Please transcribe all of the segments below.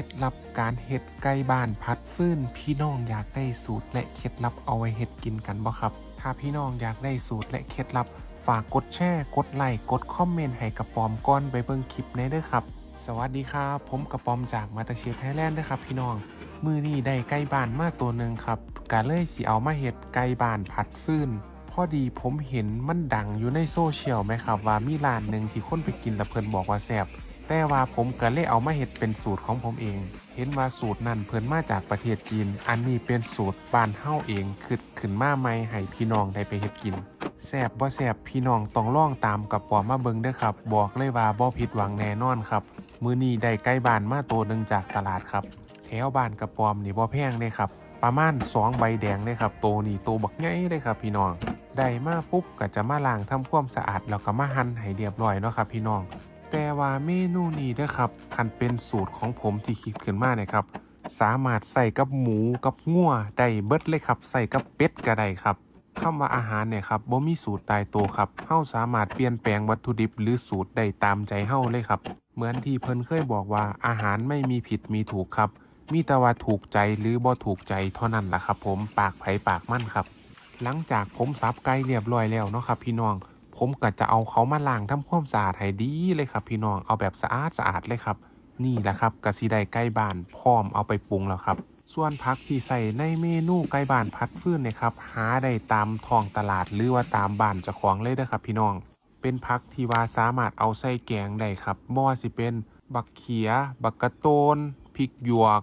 ล็ดลับการเฮ็ดไก่บ้านพัดฟื้น พี่น้องอยากได้สูตรและเคล็ดลับเอาไว้เฮ็ดกินกันบ่ครับ ถ้าพี่น้องอยากได้สูตรและเคล็ดลับ ฝากกดแชร์กดไลค์กดคอมเมนต์ให้กระปอมก่อนไปเบิ่งคลิปในเด้อครับ สวัสดีครับผมกระปอมจากมาตาเชฟไทยแลนด์เด้อครับพี่น้อง มือนี้ได้ไก่บ้านมาตัวหนึ่งครับกะเลยสิเอามาเฮ็ดไก่บ้านผัดฟื้นพอดีผมเห็นมันดังอยู่ในโซเชียลไหมครับว่ามีร้านหนึ่งที่คนไปกินแล้วเพิ่นบอกว่าแซ่บ แต่ว่าผมก็เลยเอามาเฮ็ดเป็นสูตรของผมเอง เห็นว่าสูตรนั้นเพิ่นมาจากประเทศจีน อันนี้เป็นสูตรบ้านเฮาเองคิดขึ้นมาใหม่ให้พี่น้องได้ไปเฮ็ดกินแซบบ่แซบพี่น้องต้องล่องตามกับปอมาเบิงเด้อครับ บอกเลยว่าบ่ผิดหวังแน่นอนครับมื้อนี้ได้ไก่บ้านมาตัวหนึงจากตลาดครับ แถวบ้านกระปอมนี่บ่แพงเลยครับประมาณ2ใบแดงเลยครับโตนี่โตบักใหญ่เลยครับพี่น้องได้มาปุ๊บก็จะมาล้างทำความสะอาดแล้วก็มาหั่นให้เรียบร้อยเนาะครับพี่น้อง แต่ว่าเมนูนี้เด้อครับคันเป็นสูตรของผมที่คิดขึ้นมาเนี่ยครับ สามารถใส่กับหมูกับงัวได้เบิดเลยครับ ใส่กับเป็ดก็ได้ครับคำว่าอาหารเนี่ยครับบ่มีสูตรตายตัวครับเฮาสามารถเปลี่ยนแปลงวัตถุดิบหรือสูตรได้ตามใจเฮาเลยครับ เหมือนที่เพิ่นเคยบอกว่าอาหารไม่มีผิดมีถูกครับ มีแต่ว่าถูกใจหรือบ่ถูกใจเท่านั้นแหละครับ ผมปากไผปากมั่นครับ หลังจากผมสับไก่เรียบร้อยแล้วเนาะครับ พี่น้อง ผมก็จะเอาเขามาล้างทำความสะอาดให้ดีเลยครับ พี่น้องเอาแบบสะอาดสะอาดเลยครับ นี่แหละครับกะสิได้ไก่บ้านพร้อมเอาไปปรุงแล้วครับ ส่วนผักที่ใส่ในเมนูไก่บ้านพัดฟื้นเนี่ยครับ หาได้ตามท้องตลาดหรือว่าตามบ้านเจ้าของเลยนะครับพี่น้อง เป็นผักที่ว่าสามารถเอาใส่แกงได้ครับบ่สิเป็นบักเขีย บักกระโตนพริกหยวก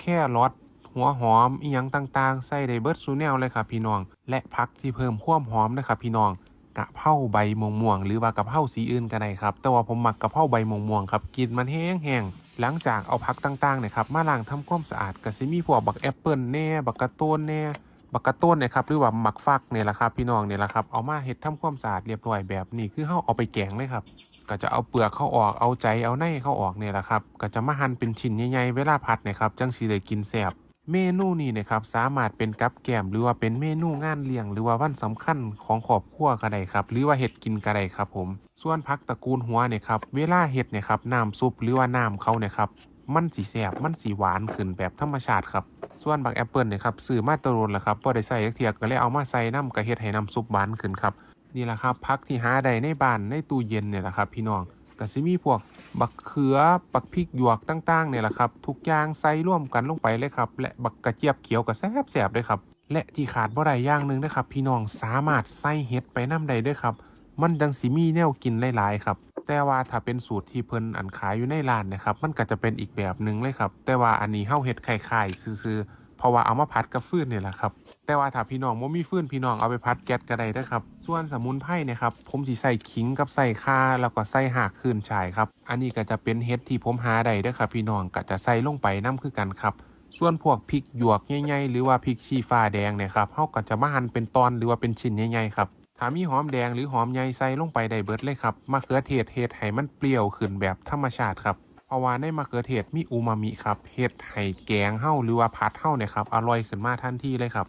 แค่รสหัวหอมอีหยังต่างๆ ใส่ได้เบิร์ดซูแนวเลยครับพี่น้อง และผักที่เพิ่มความหอมนะครับพี่น้อง กะเพราใบม่วงม่วงหรือว่ากะเพราสีอื่นก็ได้ครับ แต่ว่าผมมักกะเพราใบม่วงม่วงครับกินมันแห้งๆหลังจากเอาผักต่างๆเนี่ยครับมาล้างทำความสะอาดก็สิมีพวกบักแอปเปิลแน่บักกระโตนแน่บักกระต้นเนี่ยครับหรือว่าหมักฟักเนี่ยแหละครับพี่น้องเนี่ยแหละครับเอามาเฮ็ดทำความสะอาดเรียบร้อยแบบนี้คือเฮาเอาไปแกงเลยครับก็จะเอาเปลือกเข้าออกเอาใจเอาในเข้าออกเนี่ยแหละครับก็จะมาหั่นเป็นชิ้นใหญ่ๆเวลาผัดเนะครับจังสีได้กินแซ่บ เมนูนี้นะครับสามารถเป็นกับแกมหรือว่าเป็นเมนูงานเลี้ยง หรือว่าวันสำคัญของครอบครัวก็ได้ครับ หรือว่าเห็ดกินก็ได้ครับผม ส่วนผักตระกูลหัวเนี่ยครับเวลาเห็ดเนี่ยครับน้ำซุปหรือว่าน้ำเขาเนี่ยครับมันสีแสบมันสีหวานขึ้นแบบธรรมชาติครับ ส่วนบักแอปเปิลเนี่ยครับซื้อมาตรนแล้วครับพอได้ใส่เทียก็เลยเอามาใส่น้ำกระเฮ็ดให้น้ำซุปหวานขึ้นครับนี่แหละครับพักที่หาได้ในบ้านในตู้เย็นเนี่ยแหละครับพี่น้อง ก็สิมีพวกบักเขือบักพริกหยวกต่างๆเนี่ยแหละครับ ทุกอย่างใส่ร่วมกันลงไปเลยครับ และบักกระเจี๊ยบเขียวก็แซ่บแสบเลยครับ และที่ขาดบ่ได้อย่างหนึ่งนะครับ พี่น้องสามารถใส่เห็ดไปน้ำใดด้วยครับ มันดังสิมีแนวกินหลายๆครับแต่ว่าถ้าเป็นสูตรที่เพิ่นอันขายอยู่ในร้านนะครับ มันก็จะเป็นอีกแบบหนึ่งเลยครับ แต่ว่าอันนี้เฮาเฮ็ดคล้ายๆซื่อๆ เพราะว่าเอามาผัดกับฟืนเนี่ยแหละครับ แต่ว่าถ้าพี่น้องบ่มีฟืนพี่น้องเอาไปพัดแก๊สก็ได้เด้อครับ ส่วนสมุนไพรเนะครับผมสิใส่ขิงกับใส่ข่าแล้วก็ใส่หากคืนชายครับ อันนี้ก็จะเป็นเห็ดที่ผมหาได้เด้ครับ พี่น้องก็จะใส่ลงไปน้ำคือกันครับ ส่วนพวกพริกหยวกใหญ่ๆหรือว่าพริกชี้ฟ้าแดงเนี่ยครับเฮาก็จะมาหั่นเป็นตอนหรือว่าเป็นชิ้นใหญ่ๆครับถ้ามีหอมแดงหรือหอมใหญ่ใส่ลงไปได้เบิดเลยครับมะเขือเทศเฮ็ดให้มันเปรี้ยวขึ้นแบบธรรมชาติครับ เพราะว่าในมะเขือเทศมีอูมามิครับเฮ็ดให้แกงเฮาหรือว่าผัดเฮาเนี่ยครับอร่อยขึ้นมาทันทีเลยครับ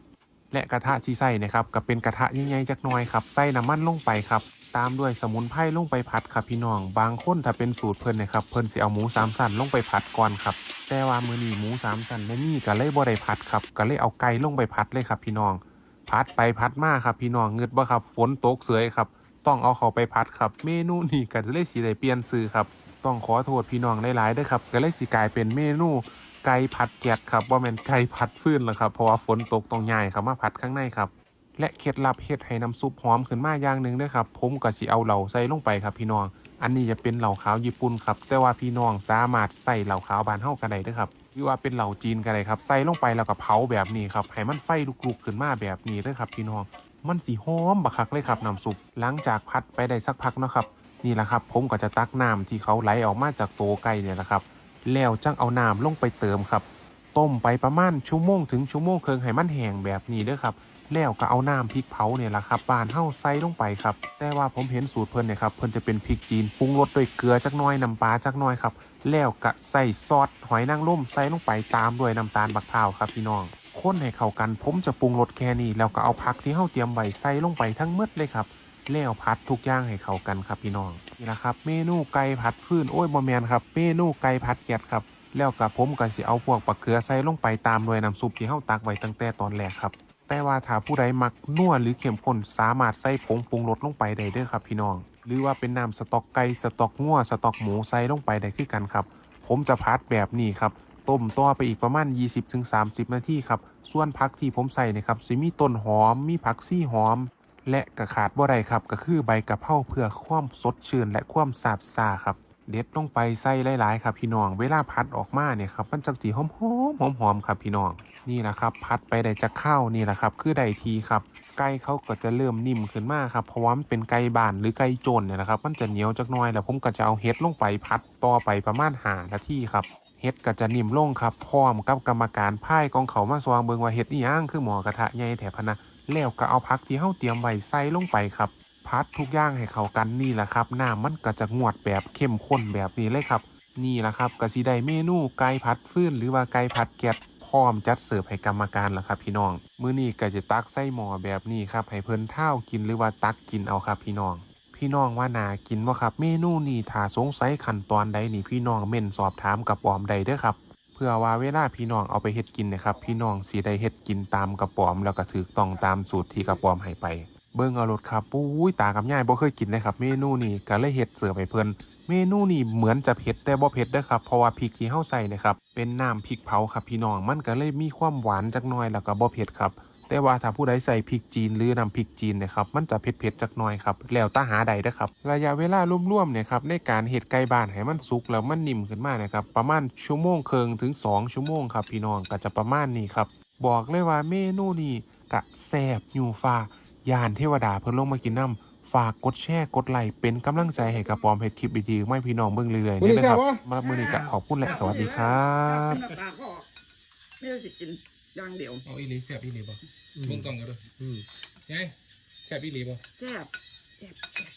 และกระทะที่ใส่นะครับก็เป็นกระทะใหญ่ๆจักหน่อยครับใส่น้ำมันลงไปครับตามด้วยสมุนไพรลงไปผัดครับพี่น้อง บางคนถ้าเป็นสูตรเพิ่นนะครับเพิ่นสิเอาหมูสามสันลงไปผัดก่อนครับ แต่ว่ามื้อนี้หมูสามสันไม่มีก็เลยบ่ได้ผัดครับก็เลยเอาไก่ลงไปผัดเลยครับ พี่น้องพัดไปพัดมาครับ พี่น้องเงึดบ่ครับฝนตกเสยครับ ต้องเอาเขาไปพัดครับ เมนูนี้ก็จะเลยสิได้เปลี่ยนซื้อครับ ต้องขอโทษพี่น้องหลายๆด้วยครับก็เลยสิกลายเป็นเมนูไก่ผัดแกดครับว่าแม่นไก่ผัดฟื้นแล้วครับเพราะว่าฝนตกต้องย้ายครับมาผัดข้างในครับและเคล็ดลับเฮ็ดให้น้ำซุปหอมขึ้นมาอย่างหนึ่งด้วยครับผมก็สิเอาเหล่าใส่ลงไปครับพี่น้อง อันนี้จะเป็นเหล่าขาวญี่ปุ่นครับแต่ว่าพี่น้องสามารถใส่เหล่าขาวบานเฮากันได้ด้วยครับหรือว่าเป็นเหล่าจีนก็ได้ครับใส่ลงไปแล้วก็เผาแบบนี้ครับให้มันไฟลุกๆขึ้นมาแบบนี้ด้อครับพี่น้องมันสีหอมบักคักเลยครับน้ำซุปหลังจากพัดไปได้สักพักนะครับ นี่แหละครับ ผมก็จะตักน้ำที่เขาไหลออกมาจากโตไก่เนี่ยแหละครับ แล้วจังเอาน้ำลงไปเติมครับ ต้มไปประมาณชั่วโมงถึงชั่วโมงเครึ่งให้มันแห้งแบบนี้เด้อครับ แล้วก็เอาน้ำพริกเผาเนี่ยแหละครับปานเฮ้าใส่ลงไปครับ แต่ว่าผมเห็นสูตรเพิ่นเนี่ยครับ เพิ่นจะเป็นพริกจีนปรุงรสด้วยเกลือจักน้อยน้ำปลาจักน้อยครับ แล้วก็ใส่ซอสหอยนางรมใส่ลงไปตามด้วยน้ำตาลบักพร้าครับพี่น้อง คนให้เข้ากัน ผมจะปรุงรสแค่นี้แล้วก็เอาผักที่เฮาเตรียมไว้ใส่ลงไปทั้งหมดเลยครับ แล้วพัดทุกอย่างให้เข้ากันครับพี่น้องนี่แหละครับ เมนูไก่ผัดฟื้นโอ้ยบอแมนครับเมนูไก่ผัดแกดครับแล้วกับผมก็สิเอาพวกบักเขือใส่ลงไปตามด้วยน้ำซุปที่เฮาตักไว้ตั้งแต่ตอนแรกครับ แต่ว่าถ้าผู้ใดมักนัวหรือเข้มข้นสามารถใส่ผงปรุงรสลงไปได้เด้อครับ พี่น้อง หรือว่าเป็นน้ำสต๊อกไก่สต๊อกงัวสต๊อกหมูใส่ลงไปได้คือกันครับ ผมจะพัดแบบนี้ครับต้มต่อไปอีกประมาณ 20-30 นาทีครับส่วนผักที่ผมใส่นะครับสิมีต้นหอมมีผักซี่หอม และกระขาดบ่ได้ครับก็คือใบกะเพราเพื่อความสดชื่นและความสาบซ่าครับ เด็ดลงไปใส่หลายๆครับพี่น้อง เวลาพัดออกมาเนี่ยครับมันจังสีหอมๆหอมๆครับพี่น้องนี่แหละครับ พัดไปได้จะเข้านี่แหละครับ คือได้ทีครับไก่เขาก็จะเริ่มนิ่มขึ้นมากครับเพราะว่ามันเป็นไก่บ้านหรือไก่โจนเนี่ยนะครับ มันจะเหนียวจักน่อยแล้วผมก็จะเอาเห็ดลงไปพัดต่อไปประมาณหานาทีครับเฮ็ดก็จะนิ่มลงครับพร้อมกับกรรมการพ่ายกองเขามาสวางเบิงว่าเฮ็ดอีหยังคือหมอกระทะใหญ่แถพนะ แล้วก็เอาพักที่เฮาเตรียมไว้ใส่ลงไปครับพัดทุกอย่างให้เข้ากันนี่แหละครับน้ำมันก็จะงวดแบบเข้มข้นแบบนี้เลยครับ นี่แหละครับก็สิได้เมนูไก่ผัดฟื้นหรือว่าไก่ผัดแก๊สพร้อมจัดเสิร์ฟให้กรรมการแล้วครับพี่น้อง มื้อนี้ก็จะตักใส่หม้อแบบนี้ครับให้เพิ่นเท่ากินหรือว่าตักกินเอาครับพี่น้อง พี่น้องว่านากินบ่ครับ เมนูนี้ถ้าสงสัยขั้นตอนใดนี่พี่น้องเม่นสอบถามกับปอมใดเด้อครับ พื่อว่าเวลาพี่น้องเอาไปเฮ็ดกินนะครับพี่น้องสิได้เฮ็ดกินตามกระป๋อมแล้วก็ถูกต้องตามสูตรที่กระป๋อมให้ไป เบิ่งเอารถครับปุ้ยตากับยายบ่เคยกินเลยครับเมนูนี้ก็เลยเฮ็ดเสิร์ฟให้เพิ่นเมนูนี้เหมือนจะเผ็ดแต่บ่เผ็ดเด้อครับเพราะว่าพริกที่เฮาใส่นะครับเป็นน้ำพริกเผาครับพี่น้องมันก็เลยมีความหวานจักหน่อยแล้วก็บ่เผ็ดครับ แต่ว่าถ้าผู้ใดใส่พริกจีนหรือน้ำพริกจีนเนะครับมันจะเผ็ดๆจักหน่อยครับแล้วแตาหาใดเด้อครับ ระยะเวลาร่วมๆเนี่ยครับในการเฮ็ดไก่บ้านให้มันสุกแล้วมันนิ่มขึ้นมานะครับประมาณชั่วโมงครึ่งถึง 2 ชั่วโมงครับพี่น้องก็จะประมาณนี้ครับบอกเลยว่าเมนูนี้กะแซ่บอยู่ฟ้ายานเทวดาเพิ่นลงมากินน้ำฝากกดแชร์กดไลค์เป็นกำลังใจให้กับปอมเฮ็ดคลิปดีๆไม่พี่น้องเบิ่งเรื่อยๆนี่นะครับมามื้อนี้ก็ขอบคุณและสวัสดีครับน้ำตาก็ออกไม่ได้สิกิน อย่างเดียวเอาอีหลีแซ่บอีหลีบ่เบิ่งกล้องกันด้วยอืมยายแซ่บอีหลีบ่แซ่บแซ่บแซ่บ